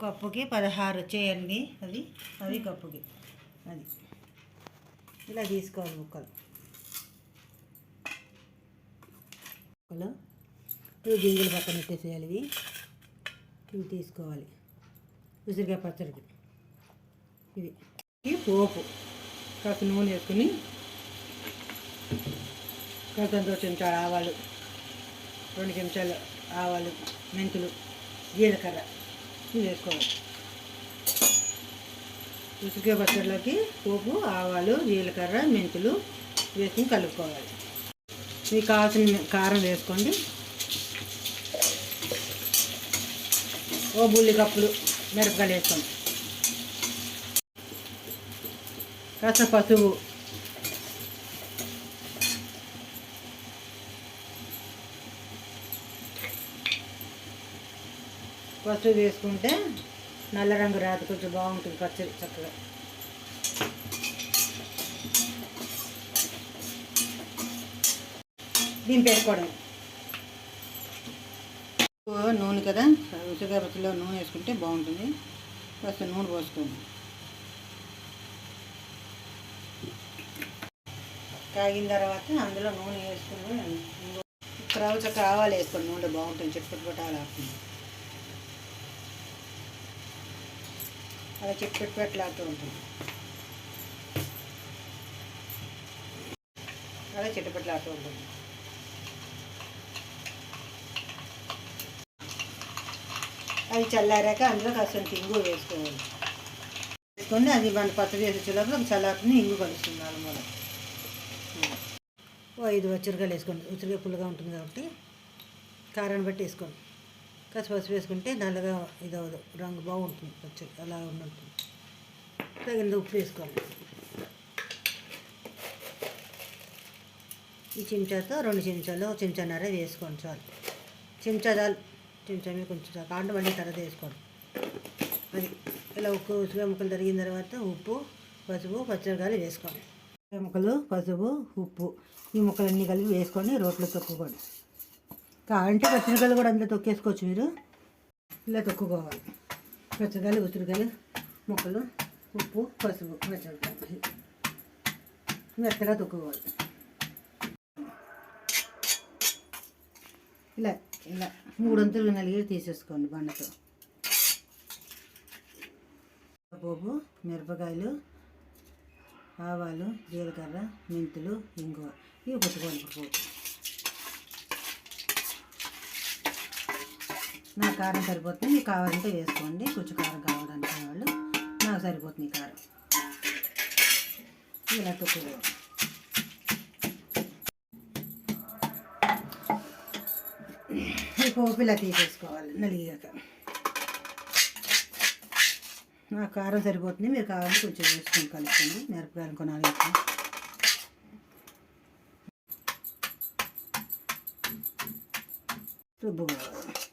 కప్పుకి పదహారు చేయండి. అది అవి కప్పుకి. అది. ఇలా తీసుకోవాలి ముక్కలు. ముక్కలు. ఇవి గింజలు పక్కన పెట్టేసేయాలి ఇవి. ఇవి తీసుకోవాలి. ఉసిరికాయ పచ్చడికి. ఇది ఇది పోపు. కాస్త నూనె వేసుకుని కాస్త రెండు చెంచాలు ఆవాలు. రెండు చెంచాలు ఆవాలు మెంతులు జీలకర్ర. వేసుకోవాలి ఉసిరికాయ పచ్చడిలోకి పోపు ఆవాలు జీలకర్ర మెంతులు వేసుకుని కలుపుకోవాలి. మీకు కావాల్సిన కారం వేసుకోండి. ఓ బుల్లి కప్పులు మిరపకాయలు వేసుకోండి. కాస్త పసుపు పసుపు వేసుకుంటే నల్ల రంగు రాదు కొంచెం బాగుంటుంది పచ్చడి చక్కగా. దింపేసుకోవడం నూనె కదా? ఉసిరికాయ పచ్చడిలో నూనె వేసుకుంటే బాగుంటుంది. ఫస్ట్ నూనె పోసుకోండి. కాగిన తర్వాత అందులో నూనె వేసుకుని తర్వాత చక్క ఆవాలు వేసుకోండి. నూనె బాగుంటుంది చిట్టుపట్టు ఆపుతుంది అలా చిట్టుపెట్టులాడుతూ ఉంటుంది అలా చిట్టుపెట్టులాడుతూ ఉంటుంది అది చల్లారాక అందులో కాస్త ఇంగు వేసుకోవాలి. వేసుకొని అది మన పచ్చడి చేసే లోపల చల్లారుతుంది ఇంగు కలుస్తుంది నాలుగు ఓ ఐదు వచ్చరికాయలు వేసుకోండి. ఉచ్చరికాయ పుల్లగా ఉంటుంది కాబట్టి కారాన్ని బట్టి వేసుకోండి. కాస్త పసుపు వేసుకుంటే నల్లగా ఇదవదు రంగు బాగుంటుంది పచ్చడి. అలా ఉంటుంది తగినంత ఉప్పు వేసుకోవాలి. ఈ చెంచాతో రెండు చెంచాలు చెంచాన్నర వేసుకోండి చాలు. చెంచా చాలు. చెంచా మీద కొంచెం చాలు. కాంట మళ్ళీ తర్వాత వేసుకోండి. అది ఇలా ఉప్పు ఉసుగా ముక్కలు తరిగిన తర్వాత ఉప్పు పసుపు పచ్చడికాయలు వేసుకోండి. ముక్కలు పసుపు ఉప్పు ఈ ముక్కలన్నీ కలిపి వేసుకొని రోట్లో తొక్కుకోండి కావాలంటే పచ్చడికాయలు కూడా అందులో తొక్కేసుకోవచ్చు మీరు. ఇలా తొక్కుకోవాలి. పచ్చడికాయలు ఉసిరికాయలు ముక్కలు ఉప్పు పసుపు పచ్చడికాయలు మెత్తగా తొక్కుకోవాలి. ఇలా ఇలా మూడొంతులు నలిగి తీసేసుకోండి బండతో. పోపు మిరపకాయలు ఆవాలు జీలకర్ర మెంతులు ఇంగువ. ఇవి కొట్టుకోవాలి పోపు నా కారం సరిపోతుంది. మీకు కావాలంటే వేసుకోండి. కొంచెం కారం కావాలంటే వాళ్ళు నాకు సరిపోతుంది కారం. ఇలా తొక్కుకోవాలి ఈ పోపు ఇలా తీసేసుకోవాలి. నలిగాక. నా కారం సరిపోతుంది. మీరు కావాలంటే కొంచెం వేసుకొని కలుపుకోండి. మిరపకాయలు కొనాలి రుబ్బుకోవాలి.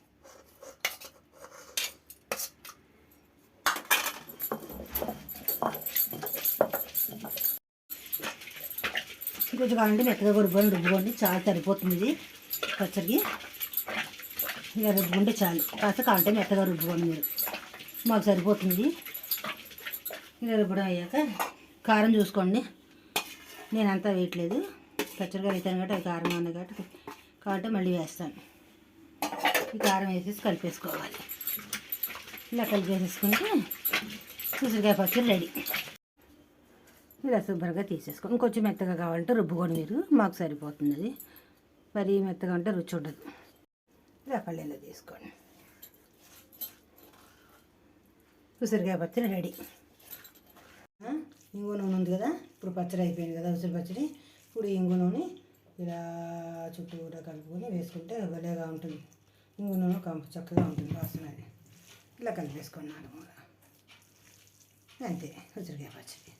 కొంచెం కావాలంటే మెత్తగా రుబ్బని రుబ్బుకోండి. చాలా సరిపోతుంది ఇది. పచ్చడికి. ఇలా రుబ్బుకుంటే చాలు. కాస్త కావాలంటే మెత్తగా రుబ్బుకోండి మీరు. మాకు సరిపోతుంది ఇలా రుబ్బడం అయ్యాక కారం చూసుకోండి. నేను అంతా వేయట్లేదు. పచ్చడిగా వేస్తాను కాబట్టి అది కారం ఉంది కాబట్టి కాబట్టి మళ్ళీ వేస్తాను. ఈ కారం వేసేసి కలిపేసుకోవాలి. ఇలా కలిపేసేసుకుంటే ఉసిరికాయ పచ్చడి రెడీ. ఇలా శుభ్రంగా తీసేసుకోండి ఇంకొంచెం మెత్తగా కావాలంటే రుబ్బుకొని మీరు మాకు సరిపోతుంది అది. మరీ మెత్తగా ఉంటే రుచి ఉండదు. ఇలా పల్లెల్లో తీసుకోండి. ఉసిరికాయ పచ్చడి రెడీ. ఇంగు నూనె ఉంది కదా? ఇప్పుడు పచ్చడి అయిపోయింది కదా ఉసిరి పచ్చడి. ఇప్పుడు ఇంగు నూనె ఇలా చుట్టూరా కలుపుకొని వేసుకుంటే భలేగా ఉంటుంది. ఇంగు నూనె కంపు చక్కగా ఉంటుంది వాసన అది. ఇలా కలిపేసుకున్నాను అంతే ఉసిరికాయ పచ్చడి.